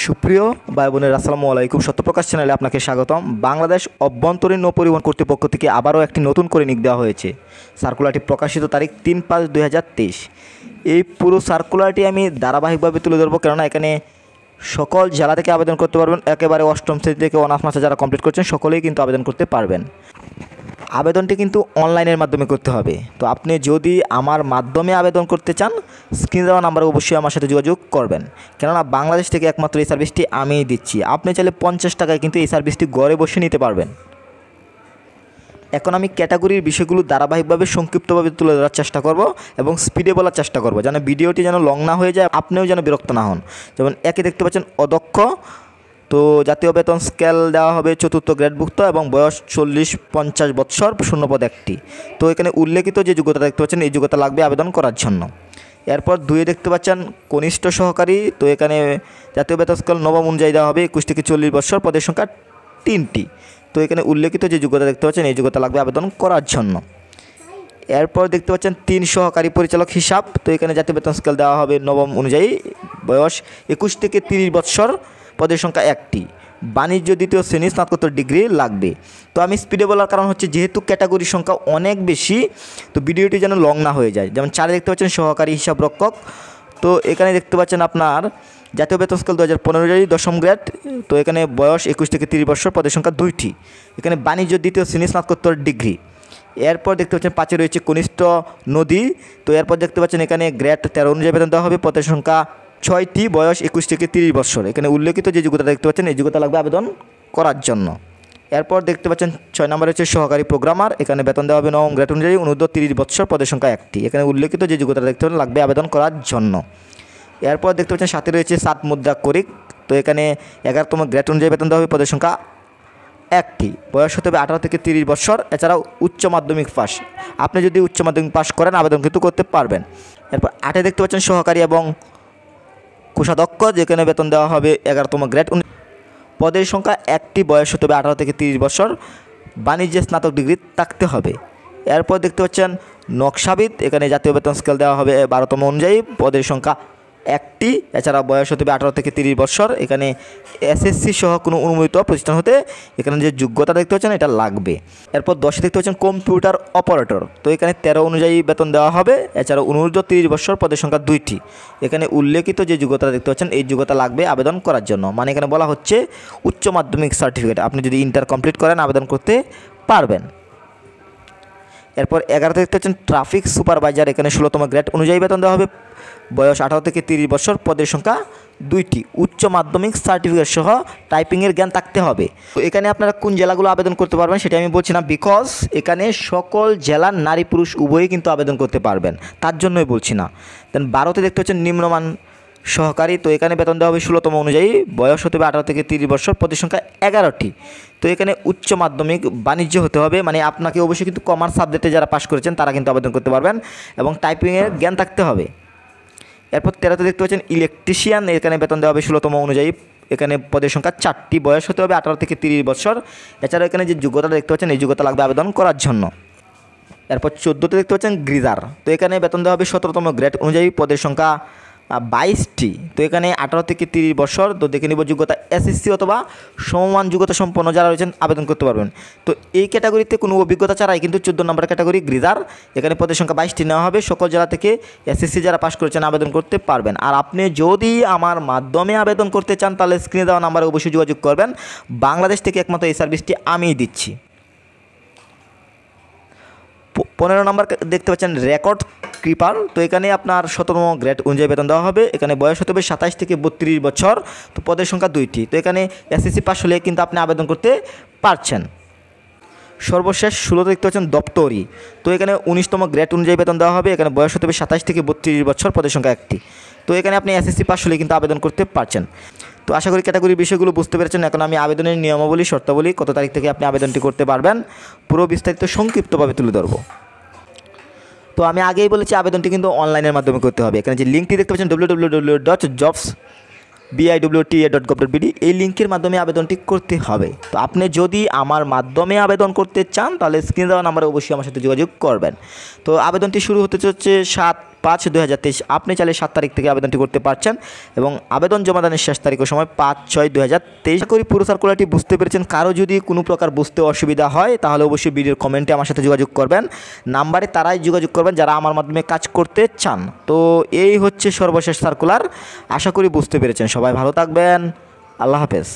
সুপ্রিয় ভাই বোনের, আসসালামু আলাইকুম। সত্যপ্রকাশ চ্যানেলে আপনাকে স্বাগতম। বাংলাদেশ অভ্যন্তরীণ নৌ পরিবহন কর্তৃপক্ষ থেকে আবারও একটি নতুন করে নিক দেওয়া হয়েছে। সার্কুলারটি প্রকাশিত তারিখ তিন পাঁচ দুই এই পুরো সার্কুলারটি আমি ধারাবাহিকভাবে তুলে ধরবো, কেননা এখানে সকল জেলা থেকে আবেদন করতে পারবেন। একেবারে অষ্টম শ্রেণি থেকে অনার্স মাসে যারা কমপ্লিট করছেন, সকলেই কিন্তু আবেদন করতে পারবেন। আবেদনটি কিন্তু অনলাইনের মাধ্যমে করতে হবে। তো আপনি যদি আমার মাধ্যমে আবেদন করতে চান, স্ক্রিন দেওয়া নাম্বারে অবশ্যই আমার সাথে যোগাযোগ করবেন। কেননা বাংলাদেশ থেকে একমাত্র এই সার্ভিসটি আমিই দিচ্ছি। আপনি চাইলে পঞ্চাশ টাকায় কিন্তু এই সার্ভিসটি ঘরে বসে নিতে পারবেন। এখন আমি ক্যাটাগরির বিষয়গুলো ধারাবাহিকভাবে সংক্ষিপ্তভাবে তুলে ধরার চেষ্টা করব এবং স্পিডে বলার চেষ্টা করব। যেন ভিডিওটি যেন লং না হয়ে যায়, আপনিও যেন বিরক্ত না হন। যেমন একে দেখতে পাচ্ছেন অদক্ষ তো জাতীয় বেতন স্কেল দেওয়া হবে চতুর্থ গ্রেডভুক্ত এবং বয়স চল্লিশ পঞ্চাশ বৎসর শূন্যপদ একটি। তো এখানে উল্লেখিত যে যোগ্যতা দেখতে পাচ্ছেন, এই যোগ্যতা লাগবে আবেদন করার জন্য। এরপর দুয়ে দেখতে পাচ্ছেন, কনিষ্ঠ সহকারী, তো এখানে জাতীয় বেতন স্কেল নবম অনুযায়ী দেওয়া হবে একুশ থেকে চল্লিশ বৎসর পদের সংখ্যা তিনটি। তো এখানে উল্লেখিত যে যোগ্যতা দেখতে পাচ্ছেন, এই যোগ্যতা লাগবে আবেদন করার জন্য। এরপর দেখতে পাচ্ছেন, তিন সহকারী পরিচালক হিসাব, তো এখানে জাতীয় বেতন স্কেল দেওয়া হবে নবম অনুযায়ী, বয়স একুশ থেকে তিরিশ বৎসর পদের সংখ্যা একটি। বাণিজ্য দ্বিতীয় শ্রেণি স্নাতকোত্তর ডিগ্রি লাগবে। তো আমি স্পিডে বলার কারণ হচ্ছে যেহেতু ক্যাটাগরির সংখ্যা অনেক বেশি, তো ভিডিওটি যেন লং না হয়ে যায়। যেমন চারে দেখতে পাচ্ছেন সহকারী হিসাব রক্ষক। তো এখানে দেখতে পাচ্ছেন আপনার জাতীয় বেতন স্কেল দু হাজার পনেরো দশম গ্রেড তো এখানে বয়স একুশ থেকে তিরিশ বছর, পদের সংখ্যা দুইটি। এখানে বাণিজ্য দ্বিতীয় শ্রেণি স্নাতকোত্তর ডিগ্রি। এরপর দেখতে পাচ্ছেন পাঁচে রয়েছে কনিষ্ঠ নদী, তো এরপর দেখতে পাচ্ছেন এখানে গ্রেড তেরো অনুযায়ী বেতন দেওয়া হবে, পদের সংখ্যা ছয়টি বয়স একুশ থেকে তিরিশ বছর এখানে উল্লেখিত যে যোগ্যতা দেখতে পাচ্ছেন, এই যোগ্যতা লাগবে আবেদন করার জন্য। এরপর দেখতে পাচ্ছেন, ছয় নম্বরে হচ্ছে সহকারী প্রোগ্রামার। এখানে বেতন দেওয়া হবে নবম গ্রেড অনুযায়ী অনুদ্ধ তিরিশ বছর পদের সংখ্যা একটি। এখানে উল্লেখিত যে যোগ্যতা দেখতে পাচ্ছেন, লাগবে আবেদন করার জন্য। এরপর দেখতে পাচ্ছেন, সাথে রয়েছে সাত মুদ্রা করিক। তো এখানে এগারোতম গ্রেড অনুযায়ী বেতন দেওয়া হবে, পদের সংখ্যা একটি। বয়স হতে হবে আঠারো থেকে তিরিশ বছর এছাড়াও উচ্চ মাধ্যমিক পাস আপনি যদি উচ্চ মাধ্যমিক পাস করেন, আবেদন কিন্তু করতে পারবেন। এরপর আটে দেখতে পাচ্ছেন, সহকারী এবং কোষাধ্যক্ষ, যেখানে বেতন দেওয়া হবে এগারোতম গ্রেড পদের সংখ্যা একটি, বয়স হতে হবে আঠারো থেকে তিরিশ বছর। বাণিজ্যে স্নাতক ডিগ্রি থাকতে হবে। এরপর দেখতে পাচ্ছেন নকশাবিদ, এখানে জাতীয় বেতন স্কেল দেওয়া হবে বারোতম অনুযায়ী। পদের সংখ্যা একটি, এছাড়া বয়স হতে হবে আঠারো থেকে তিরিশ বছর। এখানে এসএসসি সহ কোনো অনুমোদিত প্রতিষ্ঠান হতে এখানে যে যোগ্যতা দেখতে পাচ্ছেন এটা লাগবে। এরপর দশে দেখতে পাচ্ছেন কম্পিউটার অপারেটর। তো এখানে তেরো অনুযায়ী বেতন দেওয়া হবে, এছাড়া অনুরোধ তিরিশ বছর পদের সংখ্যা দুইটি। এখানে উল্লেখিত যে যোগ্যতা দেখতে পাচ্ছেন, এই যোগ্যতা লাগবে আবেদন করার জন্য। মানে এখানে বলা হচ্ছে উচ্চ মাধ্যমিক সার্টিফিকেট আপনি যদি ইন্টার কমপ্লিট করেন, আবেদন করতে পারবেন। এরপর এগারোতে দেখতে পাচ্ছেন ট্রাফিক সুপারভাইজার, এখানে ষোলোতম গ্রেড অনুযায়ী বেতন দেওয়া হবে। বয়স আঠারো থেকে তিরিশ বছর, পদের সংখ্যা দুইটি। উচ্চ মাধ্যমিক সার্টিফিকেট সহ টাইপিংয়ের জ্ঞান থাকতে হবে। তো এখানে আপনারা কোন জেলাগুলো আবেদন করতে পারবেন সেটা আমি বলছি না বিকজ এখানে সকল জেলার নারী পুরুষ উভয়ই কিন্তু আবেদন করতে পারবেন। তার জন্যই বলছি না। দেন বারোতে দেখতে পাচ্ছেন নিম্নমান সহকারী, তো এখানে বেতন দেওয়া হবে ষোলোতম অনুযায়ী। বয়স হতে হবে আঠারো থেকে তিরিশ বছর প্রতি সংখ্যা এগারোটি। তো এখানে উচ্চ মাধ্যমিক বাণিজ্য হতে হবে মানে আপনাকে অবশ্যই কিন্তু কমার্স সাবজেক্টে যারা পাশ করেছেন, তারা কিন্তু আবেদন করতে পারবেন এবং টাইপিংয়ের জ্ঞান থাকতে হবে। এরপর তেরোতে দেখতে পাচ্ছেন, ইলেকট্রিশিয়ান, এখানে বেতন দেওয়া হবে ষোলোতম অনুযায়ী। এখানে পদের সংখ্যা চারটি, বয়স হতে হবে আঠারো থেকে তিরিশ বছর। এছাড়াও এখানে যে যোগ্যতা দেখতে পাচ্ছেন, এই যোগ্যতা লাগবে আবেদন করার জন্য। এরপর চোদ্দোতে দেখতে পাচ্ছেন, গ্রিজার, তো এখানে বেতন দেওয়া হবে সতেরোতম গ্রেড অনুযায়ী, পদের সংখ্যা বাইশটি। তো এখানে আঠারো থেকে তিরিশ বছর। তো দেখে নিব যোগ্যতা এসএসসি অথবা সমমান যোগ্যতা সম্পন্ন যারা রয়েছেন, আবেদন করতে পারবেন। তো এই ক্যাটাগরিতে কোনো অভিজ্ঞতা ছাড়াই কিন্তু চোদ্দ নম্বর ক্যাটাগরি গ্রিজার, এখানে পদের সংখ্যা বাইশটি নেওয়া হবে। সকল জেলা থেকে এসএসসি যারা পাশ করেছেন, আবেদন করতে পারবেন। আর আপনি যদি আমার মাধ্যমে আবেদন করতে চান, তাহলে স্ক্রিনে দেওয়া নাম্বারে অবশ্যই যোগাযোগ করবেন। বাংলাদেশ থেকে একমাত্র এই সার্ভিসটি আমিই দিচ্ছি। পনেরো নম্বর দেখতে পাচ্ছেন রেকর্ড কৃপার তো এখানে আপনার সতেরো গ্রেড অনুযায়ী বেতন দেওয়া হবে। এখানে বয়স হতে হবে সাতাইশ থেকে বত্রিশ বছর। তো পদের সংখ্যা দুইটি। তো এখানে এসএসসি পাস হলে কিন্তু আপনি আবেদন করতে পারছেন। সর্বশেষ ষোলো দেখতে পাচ্ছেন দপ্তরি। তো এখানে উনিশতম গ্রেড অনুযায়ী বেতন দেওয়া হবে। এখানে বয়স হতে হবে সাতাইশ থেকে বত্রিশ বছর। পদের সংখ্যা একটি। তো এখানে আপনি এসএসসি পাস হলে কিন্তু আবেদন করতে পারছেন। তো আশা করি ক্যাটাগরি বিষয়গুলো বুঝতে পেরেছেন। এখন আমি আবেদনের নিয়মাবলী, শর্তাবলী কত তারিখ থেকে আপনি আবেদনটি করতে পারবেন, পুরো বিস্তারিত সংক্ষিপ্তভাবে তুলে ধরবো। তো আমি আগেই বলেছি আবেদনটি কিন্তু অনলাইনের মাধ্যমে করতে হবে। এখানে যে লিঙ্কটি দেখতে পাচ্ছেন W W W dot jobs BIWTA dot gov dot BD এই লিঙ্কের মাধ্যমে আবেদনটি করতে হবে। তো আপনি যদি আমার মাধ্যমে আবেদন করতে চান, তাহলে স্ক্রিন দেওয়া নাম্বারে অবশ্যই আমার সাথে যোগাযোগ করবেন। তো আবেদনটি শুরু হতে চলছে সাত পাঁচ তেইশ। আপনি চাইলে সাত তারিখ থেকে আবেদনটি করতে পারছেন এবং আবেদন জমাদানের শেষ তারিখের সময় পাঁচ ছয় দু হাজার তেইশ। করি পুরো সার্কুলারটি বুঝতে পেরেছেন। কারও যদি কোনো প্রকার বুঝতে অসুবিধা হয়, তাহলে অবশ্যই ভিডিওর কমেন্টে আমার সাথে যোগাযোগ করবেন। নাম্বারে তারাই যোগাযোগ করবেন যারা আমার মাধ্যমে কাজ করতে চান। তো এই হচ্ছে সর্বশেষ সার্কুলার আশা করি বুঝতে পেরেছেন। সবাই ভালো থাকবেন। আল্লাহ হাফেজ।